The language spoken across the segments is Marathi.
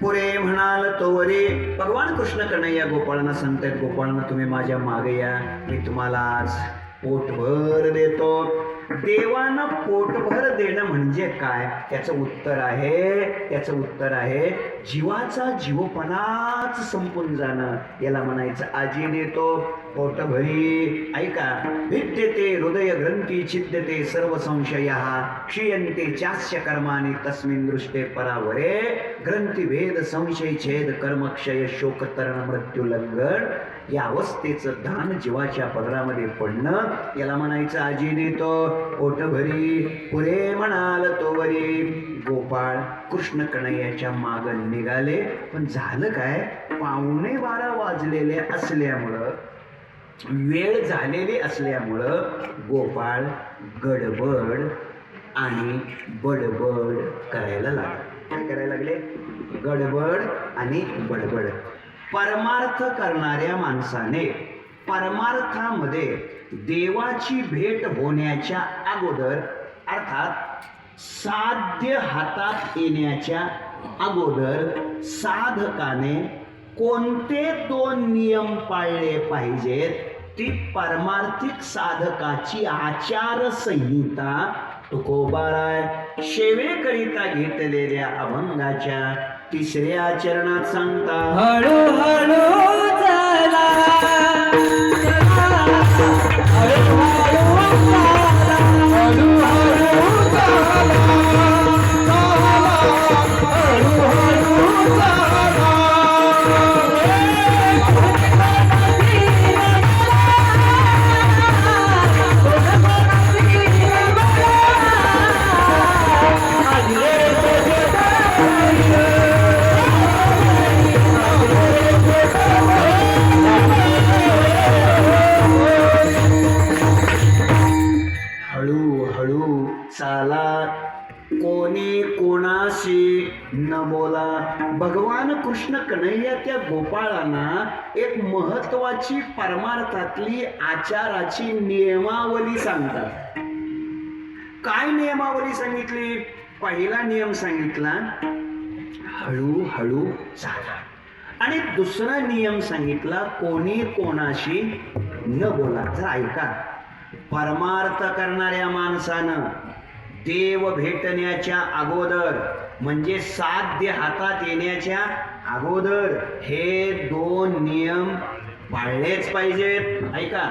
पुरे म्हणाल तो तोवरे भगवान कृष्ण कन्हैया गोपाळांना सांगतायत गोपाळांना तुम्ही माझ्या मागे या. मी तुम्हाला आज पोटभर देतो. देवानं पोटभर देणं म्हणजे काय? त्याचं उत्तर आहे त्याचं उत्तर आहे जीवाचा जीवपणाच संपून जाणं. याला म्हणायचं आजी देतो. पोटभरी ऐका. भिद्यते हृदय ग्रंथी छिद्यते सर्व संशय क्षीयंते चास्य कर्माने तस्मिन दृष्टे परावरे. ग्रंथी भेद संशय छेद कर्मक्षय शोकतरण मृत्यू या अवस्थेचं दान जीवाच्या पदरामध्ये पडणं याला म्हणायचं आजी देतो पोटभरी पुरे म्हणाल तोवरी. गोपाळ कृष्ण कन्हैयाच्या माग निघाले. पण झालं काय? पावणे बारा वाजलेले असल्यामुळं वेळ झालेली असल्यामुळं गोपाळ गडबड आणि बडबड करायला लागला. काय करायला लागले? गडबड आणि बडबड. परमार्थ करणाऱ्या माणसाने परमार्थामध्ये देवाची भेट होण्याच्या अगोदर अर्थात साध्य हातात येण्याच्या अगोदर साधकाने कोणते दोन नियम पाळले पाहिजेत? ती परमार्थिक साधकाची आचारसंहिता तुकोबाराय शेवेकरिता घेतलेल्या अभंगाच्या तिसऱ्या चरणात सांगता. हळू कोणी कोणाशी न बोला. भगवान कृष्ण कन्हैया त्या गोपाळांना एक महत्वाची परमार्थातली आचाराची नियमावली सांगतात. काय नियमावली सांगितली? पहिला नियम सांगितला हळूहळू चाला. आणि दुसरा नियम सांगितला कोणी कोणाशी न बोला. जर ऐका. परमार्थ करणाऱ्या माणसानं देव भेटण्याच्या अगोदर म्हणजे साध्य हातात येण्याच्या अगोदर हे दोन नियम पाळलेच पाहिजेत. ऐका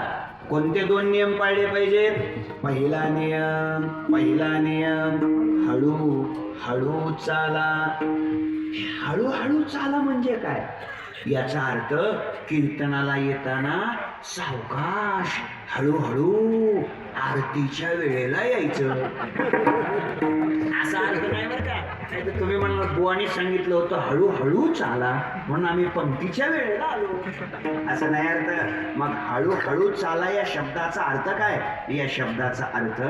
कोणते दोन नियम पाळले पाहिजेत? पहिला नियम पहिला नियम हळू हळू चाला. हळूहळू चाला म्हणजे काय? याचा अर्थ कीर्तनाला येताना सावकाश हळूहळू आरतीच्या वेळेला यायचं. असा अर्थ नाही बरं का? नाही तर तुम्ही म्हणाल बुवाने सांगितलं होतं हळूहळू चाला. म्हणून आम्ही पंक्तीच्या वेळेला आलो. असं नाही अर्थ. मग हळूहळू चाला या शब्दाचा अर्थ काय? या शब्दाचा अर्थ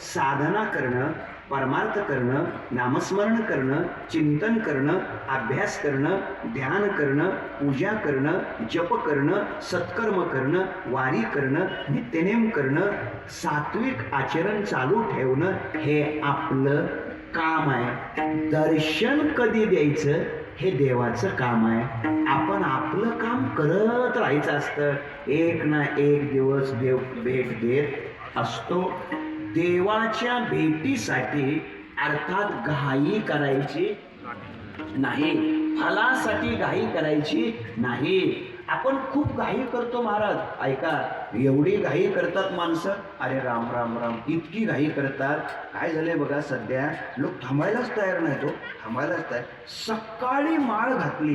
साधना करणं. परमार्थ करणं नामस्मरण करणं चिंतन करणं अभ्यास करणं ध्यान करणं पूजा करणं जप करणं सत्कर्म करणं वारी करणं नित्यनेम करणं सात्विक आचरण चालू ठेवणं हे आपलं काम आहे. दर्शन कधी द्यायचं? हे देवाचं काम आहे. आपण आपलं काम करत राहायचं असतं. एक ना एक दिवस देव भेट देत असतो. देवाच्या भेटीसाठी अर्थात घाई करायची नाही. फलासाठी घाई करायची नाही. आपण खूप घाई करतो महाराज. ऐका एवढी घाई करतात माणसं? अरे राम राम राम. इतकी घाई करतात. काय झालंय बघा सध्या? लोक थांबायलाच तयार नाही तो हो. थांबायलाच तयार. सकाळी माळ घातली.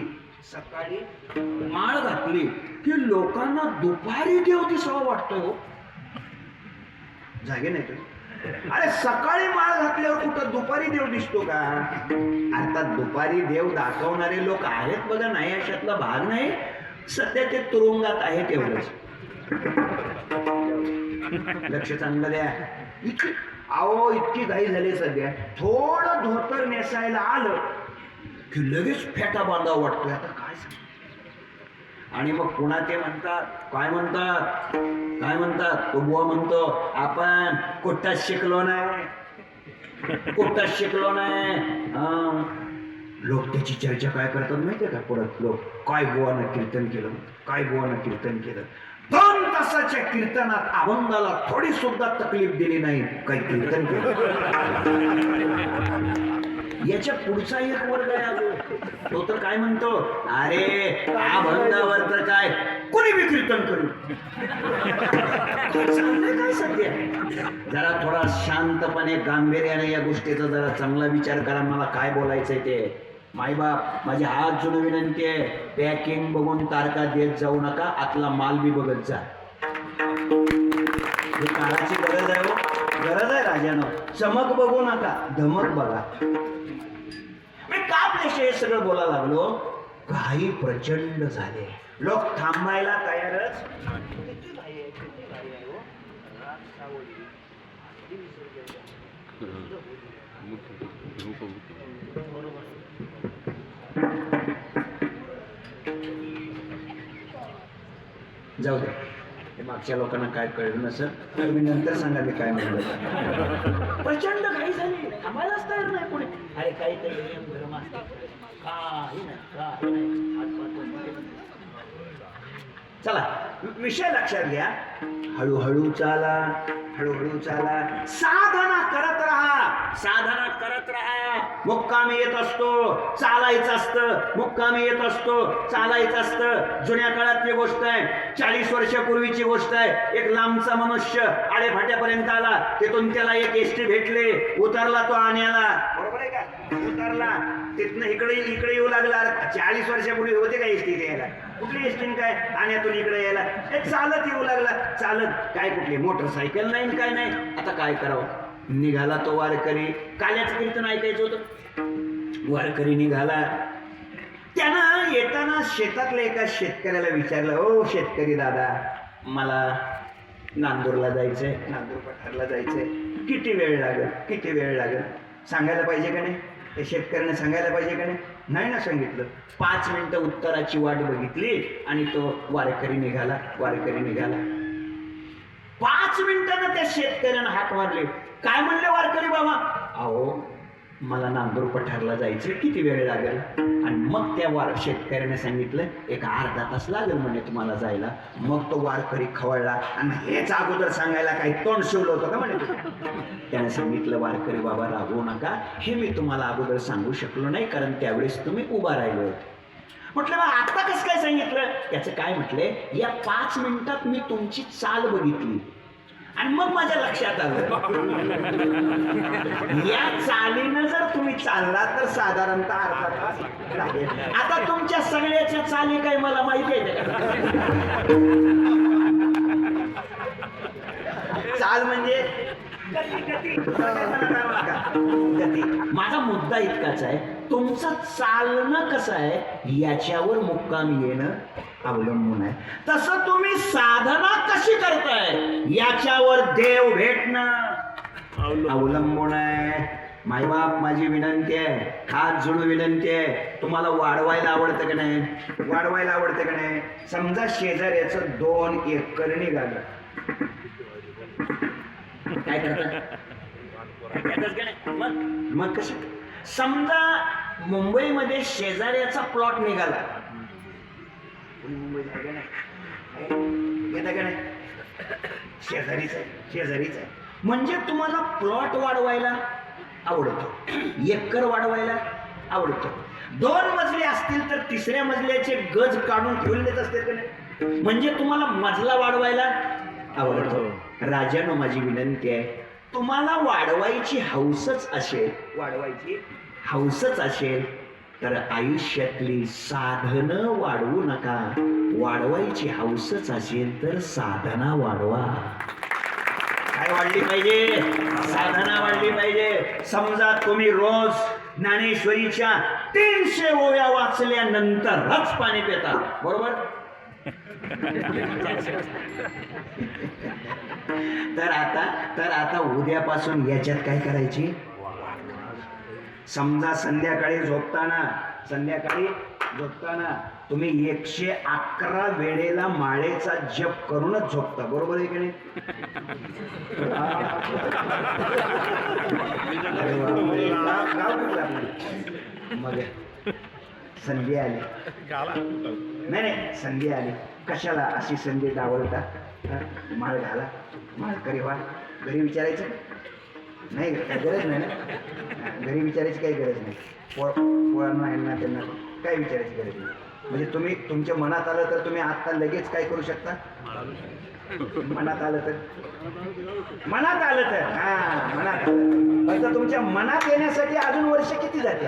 सकाळी माळ घातली की लोकांना दुपारी देव दिसावा वाटतो हो. जागे नाही तुम्ही अरे सकाळी माळ घातल्यावर कुठं दुपारी देव दिसतो का? अर्थात दुपारी देव दाखवणारे लोक आहेत बघा नाही अशातला भाग नाही. सध्या ते तुरुंगात आहे तेवढंच. लक्ष चांगलं द्या. इतकी अहो इतकी घाई झाली सध्या. थोडं धोतर नेसायला आलं की लगेच फेटा बांधा वाटतोय आता. आणि मग पुन्हा ते म्हणतात काय म्हणतात? काय म्हणतात? तो बुवा म्हणतो आपण कुठंच शिकलो नाही. कुठंच शिकलो नाही. लोक त्याची चर्चा काय करतात माहितीये का परत लोक काय गोवानं कीर्तन केलं? काय गोवानं कीर्तन केलं? दोन तासाच्या कीर्तनात अभंगाला थोडी सुद्धा तकलीफ दिली नाही. काही कीर्तन केलं? याच्या पुढचा एक वर्ग आहे अजून. तो तर काय म्हणतो? अरे अभंगावर तर काय? कोणी बी कीर्तन करू? काय सध्या? जरा थोडा शांतपणे गांभीर्याने या गोष्टीचा जरा चांगला विचार करा. मला काय बोलायचंय ते? माईबाप माझी हात जुनं विनंती आहे. पॅकिंग बघून तारखा देत जाऊ नका. आतला माल बी बघत जा. काळाची गरज आहे हो. गरज आहे राजानं. चमक बघू नका. धमक बघा. का आपल्याशी हे सगळं बोलायला लागलो. काही प्रचंड झाले. लोक थांबायला तयारच जाऊ दे. ते मागच्या लोकांना काय कळलं नसेल तर मी नंतर सांगा मी काय म्हणलं. प्रचंड काही झाली. थांबायलाच तयार नाही कोणी. अरे काहीतरी नियम धर्म असते काही नाही काही नाही. चला विषय लक्षात घ्या. हळूहळू चाला हळूहळू चाला. साधना करत राहा. साधना करत राहा. मुक्कामी येत असतो चालायचं असतं. मुक्कामी येत असतो चालायचं असतं. जुन्या काळातली गोष्ट आहे. चाळीस वर्षापूर्वीची गोष्ट आहे. एक लांबचा मनुष्य आडेफाट्यापर्यंत आला. तिथून त्याला एक एसटी भेटले. उतरला तो आण्याला. बरोबर तिथनं इकडे इकडे येऊ लागला. चाळीस वर्षापूर्वी होते का एसटी यायला कुठली एसटी काय? ठाण्यातून इकडे यायला. हे चालत येऊ लागला. चालत. काय कुठली? मोटरसायकल नाही काय नाही. आता काय करावं? निघाला तो वारकरी. काल्याच कीर्तन ऐकायचं होतं. वारकरी निघाला. त्यानं येताना शेतातल्या एका शेतकऱ्याला विचारलं ओ शेतकरी दादा मला नांदूरला जायचंय. नांदूर पठारला जायचंय. किती वेळ लागेल? किती वेळ लागेल? सांगायला पाहिजे का नाही? ते शेतकऱ्यांना सांगायला पाहिजे का नाही? नाही ना सांगितलं. पाच मिनिटं उत्तराची वाट बघितली आणि तो वारकरी निघाला वारकरी निघाला. पाच मिनिटानं त्या शेतकऱ्यानं हाक मारले. काय म्हणले वारकरी बाबा? अहो मला नांदूर पठारला जायचं किती वेळ लागेल? आणि मग त्या वार शेतकऱ्याने सांगितलं एक अर्धा तास लागेल म्हणे तुम्हाला जायला. मग तो वारकरी खवळला आणि हेच अगोदर सांगायला काही तोंड शिवलं होतं का? म्हणे. त्याने सांगितलं वारकरी बाबा रागवू नका. हे मी तुम्हाला अगोदर सांगू शकलो नाही कारण त्यावेळेस तुम्ही उभा राहिले होते. म्हटलं मग आता कसं काय सांगितलं? त्याचं काय म्हटलंय या पाच मिनिटात मी तुमची चाल बघितली. आणि मग माझ्या लक्षात आलं. या चालीनं चालला तर साधारणतः अर्धा आता तुमच्या सगळ्याच्या चाली काय मला माहिती आहे चाल म्हणजे? गती, गती. गती. माझा मुद्दा इतकाच आहे. तुमचं चालणं कसं आहे? याच्यावर मुक्काम येणं अवलंबून आहे. तसं तुम्ही साधना कशी करताय? याच्यावर देव भेटणं अवलंबून आहे. मायबाप माझी विनंती आहे हात जोडून विनंती आहे तुम्हाला वाढवायला आवडतं का नाही? वाढवायला आवडतं का नाही? समजा शेजाऱ्याचं दोन एकर निघालं. काय करतात मग कसं? समजा मुंबईमध्ये शेजाऱ्याचा प्लॉट निघाला. कोणी का नाही? शेजारीच आहे शेजारीच आहे. म्हणजे तुम्हाला प्लॉट वाढवायला आवडतो. एकर वाढवायला आवडतो. दोन मजले असतील तर तिसऱ्या मजल्याचे गज काढून ठेवलेच असते का नाही? म्हणजे तुम्हाला मजला वाढवायला आवडतो. राजानो माझी विनंती आहे तुम्हाला वाढवायची हौसच असेल वाढवायची हौसच असेल तर आयुष्यातली साधनं वाढवू नका. वाढवायची हौसच असेल तर साधना वाढवा. काय वाढली पाहिजे? साधना वाढली पाहिजे. समजा तुम्ही रोज ज्ञानेश्वरीच्या तीनशे ओव्या वाचल्यानंतरच पाणी पिता. बरोबर? तर आता तर आता उद्यापासून याच्यात काय करायची? समजा संध्याकाळी झोपताना संध्याकाळी झोपताना तुम्ही एकशे अकरा वेळेला माळेचा जप करूनच झोपता. बरोबर आहे की नाही? मग संधी आली. नाही नाही संधी आली. कशाला अशी संधी डावलता? माळ घाला. माळ करी वा घरी विचारायचं? नाही काय गरज नाही ना? घरी विचारायची काही गरज नाही. पोळ पोळांना यांना त्यांना काय विचारायची गरज नाही. म्हणजे तुम्ही तुमच्या मनात आलं तर तुम्ही आता लगेच काय करू शकता? मनात आलं तर? मनात आलं तर? हा मनात. फक्त तुमच्या मनात येण्यासाठी अजून वर्ष किती जाते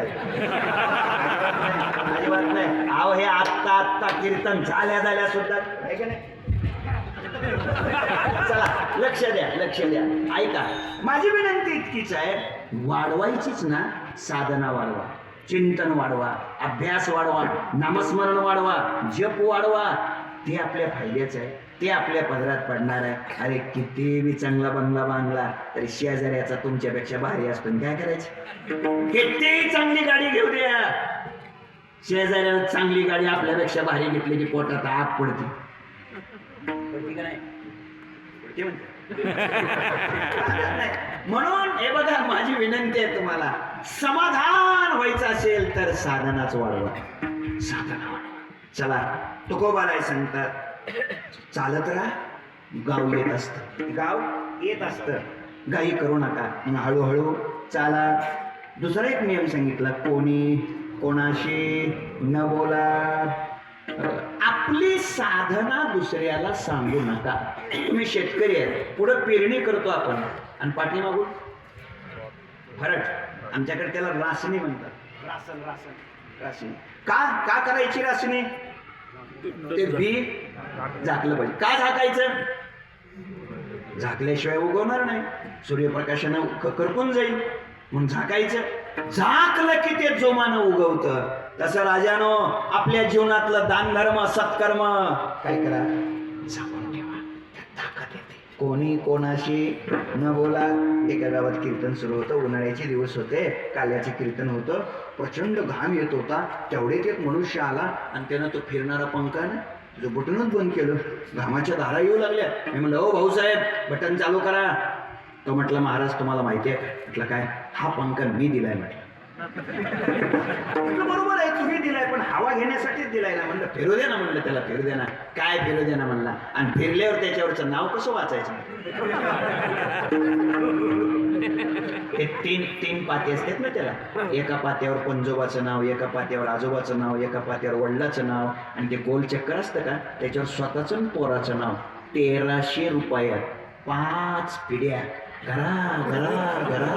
अजिबात नाही. अहो हे आत्ता आत्ता कीर्तन झाल्या झाल्या सुद्धा. आहे का नाही? चला लक्ष द्या लक्ष द्या. ऐका. माझी विनंती इतकीच आहे वाढवायचीच ना साधना वाढवा. चिंतन वाढवा अभ्यास वाढवा नामस्मरण वाढवा जप वाढवा. ते आपल्या फायद्याचं आहे ते आपल्या पदरात पडणार आहे. अरे किती बी चांगला बंगला बांधला तरी शेजाऱ्याचा तुमच्यापेक्षा भारी असतो. आणि काय करायचं? किती चांगली गाडी घेऊ द्या. शेजाऱ्याला चांगली गाडी आपल्यापेक्षा भारी घेतली की पोटात आग पडते. पडते नाही? पडते म्हणते. म्हणून हे बघा माझी विनंती आहे तुम्हाला. समाधान व्हायचं असेल तर साधनाच वाढवा. साधना वाढवा. चला तुकोबालाय सांगतात चालत राहा गाव येत असत. गाव येत असत. गाई करू नका. मग हळूहळू चाला. दुसरा एक नियम सांगितला कोणी कोणाशी न बोला. आपली साधना दुसऱ्याला सांगू नका. तुम्ही शेतकरी आहे पुढं पेरणी करतो आपण. आणि पाठीमागून? फरट आमच्याकडे त्याला रासणी म्हणतात. रासन रासन. रासणी का का करायची रासणी ते बी झाकलं पाहिजे. का झाकायचं? झाकल्याशिवाय उगवणार नाही. सूर्यप्रकाशानं करपून जाईल. म्हणून झाकायचं. झाकलं की ते जोमानं उगवतं. तसं राजानो आपल्या जीवनातलं दान धर्म सत्कर्म काय करा? झाकून ठेवा. ताकद येते. कोणी कोणाशी न बोला. एका गावात कीर्तन सुरू होतं. उन्हाळ्याचे दिवस होते. काल्याचे कीर्तन होतं. प्रचंड घाम येत होता. तेवढेच एक मनुष्य आला आणि त्यानं तो फिरणारा पंखा ना जो बटनच बंद केलं. घामाच्या धारा येऊ लागल्या. मी म्हणलं हो भाऊसाहेब बटन चालू करा. तो म्हटलं महाराज तुम्हाला माहिती आहे म्हटलं काय? हा पंख मी दिलाय म्हटलं. म्हटलं बरोबर आहे तुम्ही दिलाय पण हवा घेण्यासाठीच दिलाय ना. म्हणलं फिरू दे ना म्हणलं त्याला फिरू दे ना. काय फिरू दे ना म्हणला. आणि फिरल्यावर त्याच्यावरचं नाव कसं वाचायचं? हे तीन तीन पाते असतात ना त्याला. एका पात्यावर पंजोबाचं नाव एका पात्यावर आजोबाचं नाव एका पात्यावर वडिलाचं नाव आणि ते गोल चक्कर असतं का त्याच्यावर स्वतःचं पोराचं नाव. तेराशे रुपयात पाच पिढ्या. घरा घरा घरा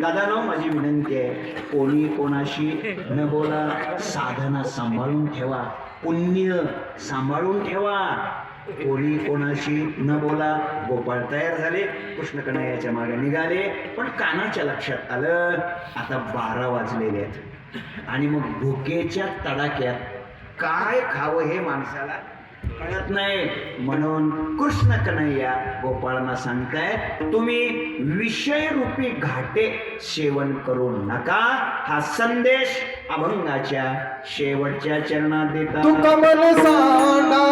दादानो माझी विनंती आहे कोणी कोणाशी न बोला साधना सांभाळून ठेवा पुण्य सांभाळून ठेवा. कोणी कोणाशी न बोला गोपाळ तयार झाले कृष्ण कन्हैयाच्या मागे निघाले पण कानाच्या लक्षात आलं आता बारा वाजलेले आहेत. आणि मग भुकेच्या तडाक्यात काय खावं हे माणसाला? कळत नाही. म्हणून कृष्ण कन्हैया गोपाळांना सांगताय तुम्ही विषयरूपी घाटे सेवन करू नका. हा संदेश अभंगाच्या शेवटच्या चरणात देता तू कमल सांडा